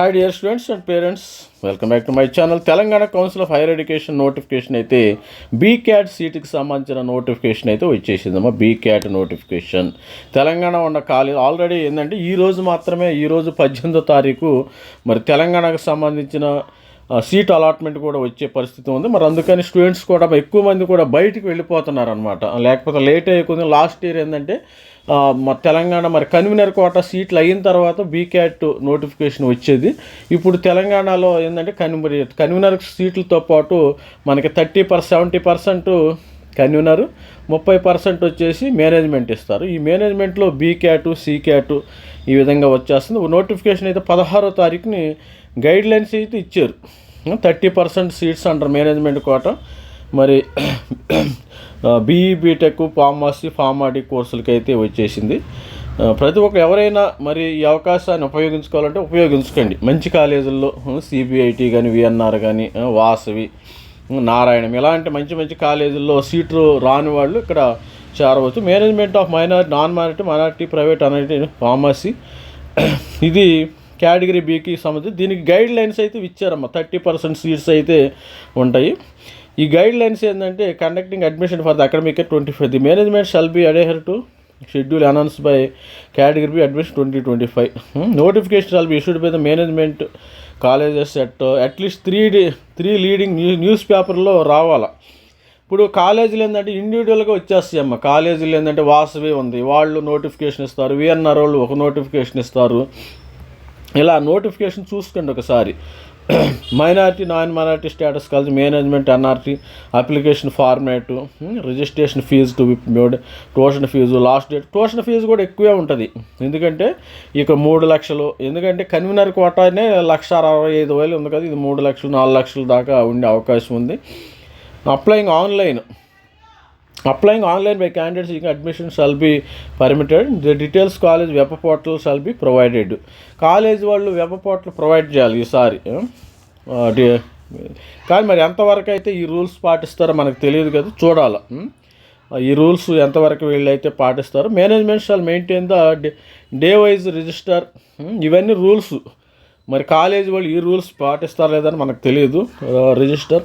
Hi dear students and parents welcome back to my channel Telangana council of higher education notification అయితే B cat సీట్కి సంబంధించిన notification అయితే వచ్చేసిందమ్మా. బీక్యాట్ notification Telangana ఉన్న college already ఏంటంటే ఈరోజు మాత్రమే ఈరోజు పద్దెనిమిదో తారీఖు. మరి తెలంగాణకు సంబంధించిన సీట్ అలాట్మెంట్ కూడా వచ్చే పరిస్థితి ఉంది. మరి అందుకని స్టూడెంట్స్ కూడా ఎక్కువ మంది కూడా బయటికి వెళ్ళిపోతున్నారు అనమాట లేకపోతే లేట్ అయ్యే లాస్ట్ ఇయర్ ఏంటంటే మా తెలంగాణ మరి కన్వీనర్ కోట సీట్లు అయిన తర్వాత బీక్యాట్ నోటిఫికేషన్ వచ్చేది. ఇప్పుడు తెలంగాణలో ఏంటంటే కన్వీనర్ కన్వీనర్ సీట్లతో పాటు మనకి thirty per seventy percent convener ముప్పై పర్సెంట్ వచ్చేసి మేనేజ్మెంట్ ఇస్తారు. ఈ మేనేజ్మెంట్లో బీ క్యాటు సి క్యాటు ఈ విధంగా వచ్చేస్తుంది. నోటిఫికేషన్ అయితే పదహారో తారీఖుని గైడ్ లైన్స్ అయితే ఇచ్చారు. Thirty percent seats under management quota. మరి బీఈ బీటెక్ ఫార్మసీ ఫార్మాటిక్ కోర్సులకి అయితే వచ్చేసింది ప్రతి ఒక్క ఎవరైనా మరి ఈ అవకాశాన్ని ఉపయోగించుకోవాలంటే ఉపయోగించుకోండి. మంచి కాలేజీల్లో సిబిఐటి కానీ విఎన్ఆర్ కానీ వాసవి నారాయణం. ఇలాంటి మంచి మంచి కాలేజీల్లో సీట్లు రాని వాళ్ళు ఇక్కడ చేరవచ్చు. Management of minority non minority minority private అనేది ఫార్మసీ. ఇది కేటగిరీ బీకి సంబంధించి దీనికి గైడ్ లైన్స్ అయితే ఇచ్చారమ్మా. థర్టీ పర్సెంట్ సీట్స్ అయితే ఉంటాయి. ఈ గైడ్ లైన్స్ ఏంటంటే conducting admission for the academic twenty five. The management shall be adhered to schedule announce by category admission twenty twenty five notification all be issued by the management colleges at at least three day three leading new news పేపర్లో రావాలా. ఇప్పుడు కాలేజీలు ఏంటంటే ఇండివిజువల్గా వచ్చేస్తాయి అమ్మ. కాలేజీలు ఏంటంటే వాసవి ఉంది. వాళ్ళు నోటిఫికేషన్ ఇస్తారు. విఎన్ఆర్ వాళ్ళు ఒక నోటిఫికేషన్ ఇస్తారు. ఇలా నోటిఫికేషన్ చూసుకోండి ఒకసారి. మైనార్టీ నాన్ మైనార్టీ స్టేటస్ కలిసి management NRT application format registration fee to be tuition fee last date. Tuition fee కూడా ఎక్కువే ఉంటుంది. ఎందుకంటే ఇక మూడు లక్షలు ఎందుకంటే కన్వీనర్ కోటానే లక్ష అరవై ఐదు వేలు ఉంది కదా ఇది మూడు లక్షలు నాలుగు లక్షల దాకా ఉండే అవకాశం ఉంది. Applying online. Applying online by candidates ఇంకా admission shall be permitted. The details college web portal shall be provided. College వాళ్ళు వెబ్ పోర్టల్ ప్రొవైడ్ చేయాలి ఈసారి. కానీ మరి ఎంతవరకు అయితే ఈ రూల్స్ పాటిస్తారో మనకు తెలియదు కదా చూడాలి. ఈ రూల్స్ ఎంతవరకు వీళ్ళు అయితే పాటిస్తారు management shall maintain the day wise register. ఇవన్నీ రూల్స్. మరి కాలేజ్ వాళ్ళు ఈ రూల్స్ పాటిస్తారు లేదని మనకు తెలియదు. Register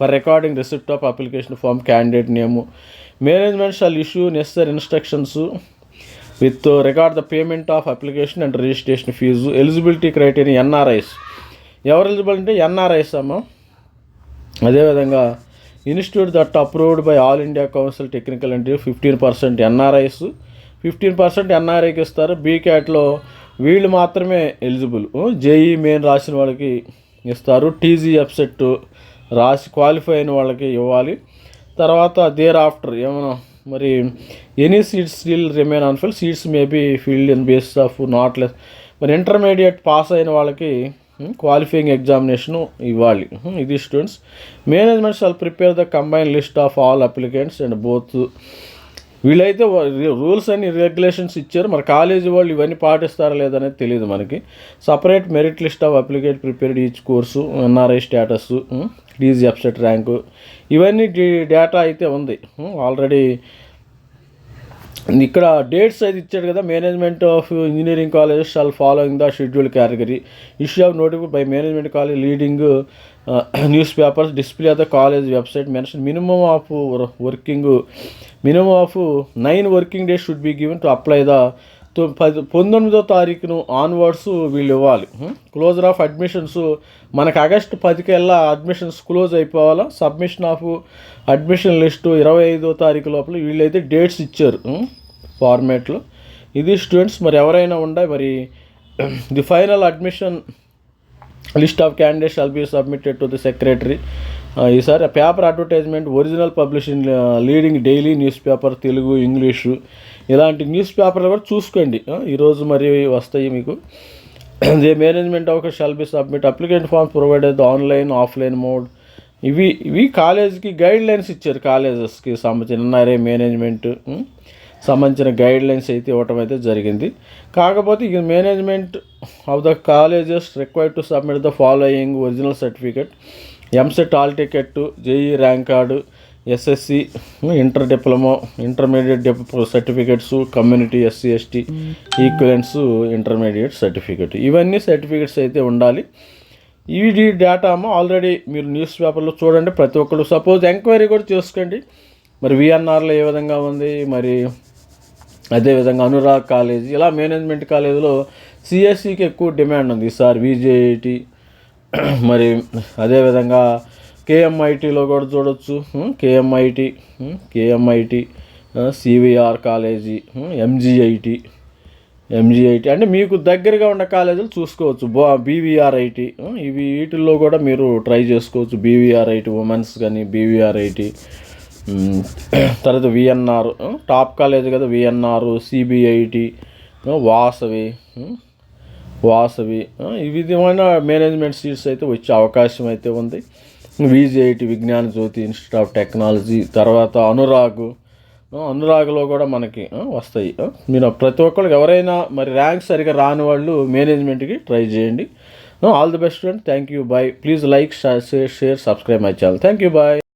for recording receipt of application form candidate name. Management shall issue necessary instructions with record the payment of application and registration fee eligibility criteria NRIs. ఎవరు eligible అంటే ఎన్ఆర్ఐస్ అమ్మ అదేవిధంగా institute that approved by all India council technical interview fifteen percent NRIs fifteen percent ఎన్ఆర్ఐకి ఇస్తారు. బీక్యాట్లో వీళ్ళు మాత్రమే eligible JEE main రాసిన వాళ్ళకి ఇస్తారు. టీజీ ఎఫ్సెట్ రాసి క్వాలిఫై అయిన వాళ్ళకి ఇవ్వాలి. తర్వాత దేర్ ఆఫ్టర్ ఏమైనా మరి any seats still remain unfill seats maybe filled in base of not less మరి ఇంటర్మీడియట్ పాస్ అయిన వాళ్ళకి క్వాలిఫైయింగ్ ఎగ్జామినేషన్ ఇవ్వాలి. ఇది students management shall prepare the combine list of all applicants and both వీళ్ళైతే rules అన్ని regulations ఇచ్చారు. మరి college వాళ్ళు ఇవన్నీ పాటిస్తారా లేదనేది తెలియదు మనకి. Separate merit list of applicant prepared each course NRI status DG upset rank ఇవన్నీ డేటా అయితే ఉంది. ఆల్రెడీ ఇక్కడ డేట్స్ అయితే ఇచ్చాడు కదా management of engineering college shall following the schedule category issue of notification by management college leading news papers display of the college website mention minimum of working minimum of nine working days should be given to apply the పది పంతొమ్మిదో తారీఖును onwards వీళ్ళు ఇవ్వాలి. Closure of admissions మనకు August పదికెల్లా admissions close అయిపోవాలా? Submission of admission list ఇరవై ఐదో తారీఖు లోపల వీళ్ళైతే డేట్స్ ఇచ్చారు. ఫార్మేట్లో ఇది స్టూడెంట్స్ మరి ఎవరైనా ఉండే మరి the final admission list of candidates shall be submitted to the secretary ఈసారి paper advertisement original publishing leading daily news paper Telugu English ఇలాంటి న్యూస్ పేపర్లు కూడా చూసుకోండి. ఈరోజు మరి వస్తాయి మీకు. The management of shall be submit applicant forms provided online offline mode ఇవి ఇవి కాలేజ్కి గైడ్ లైన్స్ ఇచ్చారు కాలేజెస్కి సంబంధించిన. ఎన్ఆర్ఏ మేనేజ్మెంట్ సంబంధించిన గైడ్ లైన్స్ అయితే ఇవ్వటం అయితే జరిగింది. కాకపోతే ఈ management of the colleges required to submit the following original certificate EAMCET hall ticket JEE rank card SSC inter diploma intermediate dip certificates community SC ST equivalents intermediate certificate ఇవన్నీ certificates అయితే ఉండాలి. ఈ డేటా ఆల్రెడీ మీరు news పేపర్లో చూడండి. ప్రతి ఒక్కరు suppose enquiry కూడా చేసుకోండి. మరి విఎన్ఆర్లో ఏ విధంగా ఉంది? మరి అదేవిధంగా అనురాగ్ కాలేజ్ ఇలా మేనేజ్మెంట్ కాలేజీలో సిఎస్సికి ఎక్కువ డిమాండ్ ఉంది. ఈసారి విజేఐటి మరి అదేవిధంగా కేఎంఐటీలో కూడా చూడొచ్చు. KMIT KMIT CVR college MGIT MGIT అంటే మీకు దగ్గరగా ఉన్న కాలేజీలు చూసుకోవచ్చు. బో బీవీఆర్ఐటి ఇవి వీటిల్లో కూడా మీరు ట్రై చేసుకోవచ్చు. బీవీఆర్ఐటి ఉమెన్స్ కానీ బీవీఆర్ఐటి తర్వాత విఎన్ఆర్ టాప్ కాలేజ్ కదా విఎన్ఆర్ సిబిఐటి వాసవి వాసవి ఈ విధమైన మేనేజ్మెంట్ సీట్స్ అయితే వచ్చే అవకాశం అయితే ఉంది. విజేఐటి విజ్ఞాన జ్యోతి ఇన్స్టిట్యూట్ ఆఫ్ టెక్నాలజీ తర్వాత అనురాగ్ అనురాగ్లో కూడా మనకి వస్తాయి. మీరు ప్రతి ఒక్కరికి ఎవరైనా మరి ర్యాంక్ సరిగా రాని వాళ్ళు మేనేజ్మెంట్కి ట్రై చేయండి. All the best friend thank you. Bye please like share share subscribe my channel. Thank you. Bye